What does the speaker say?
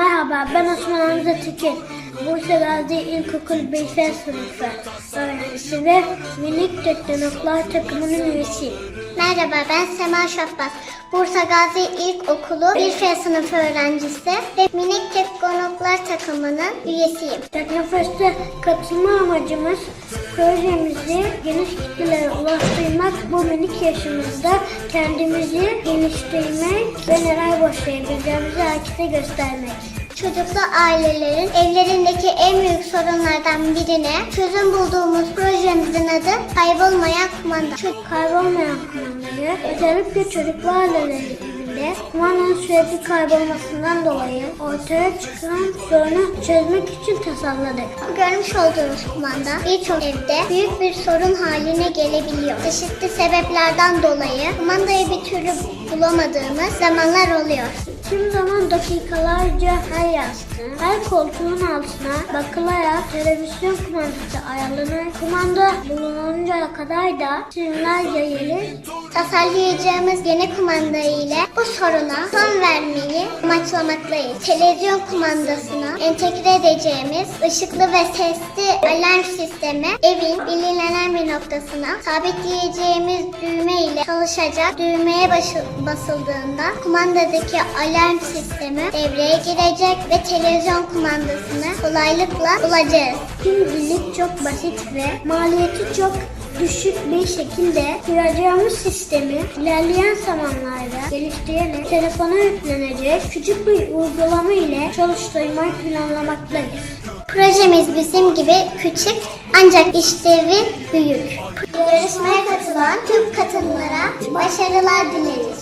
Merhaba, ben Osman Hamza Tekin. Bursa Gazi İlkokul 5. sınıfı öğrencisi ve Minik Teknoklar takımının üyesiyim. Merhaba ben Sema Şafbaz. Bursa Gazi İlkokulu 1F sınıfı öğrencisi ve Minik Teknologlar takımının üyesiyim. Teknofest'e katılma amacımız projemizi geniş kitlelere ulaştırmak, bu minik yaşımızda kendimizi geliştirmek ve neler başarabileceğimizi herkese göstermek. Çocuklu ailelerin evlerindeki en büyük sorunlardan birine çözüm bulduğumuz projemizin adı Kaybolmayan Kumanda. Çocuk Kaybolmayan kumandayı özellikle çocuklu ailelerinde kumandanın sürekli kaybolmasından dolayı ortaya çıkan sorunu çözmek için tasarladık. Görmüş olduğunuz kumanda birçok evde büyük bir sorun haline gelebiliyor. Çeşitli sebeplerden dolayı kumandayı bir türlü bulamadığımız zamanlar oluyor. Tüm zaman dakikalarca her yastığın, her koltuğun altına bakılarak televizyon kumandası ayarlanır. Kumanda bulununcaya kadar da sinyal yayılır. Tasarlayacağımız yeni kumanda ile bu soruna son vermeyi amaçlamaktayız. Televizyon kumandasına entegre edeceğimiz ışıklı ve sesli alarm sistemi evin belirlenen bir noktasına sabitleyeceğimiz düğme ile çalışacak. Düğmeye basıldığında kumandadaki alarm sistemi devreye girecek ve televizyon kumandasını kolaylıkla bulacağız. Şimdilik çok basit ve maliyeti çok düşük bir şekilde kuracağımız sistemi ilerleyen zamanlarda geliştirerek telefona yüklenecek küçük bir uygulama ile çalıştırmayı planlamaktayız. Projemiz bizim gibi küçük ancak işlevi büyük. Yarışmaya katılan tüm katılımlara başarılar dileriz.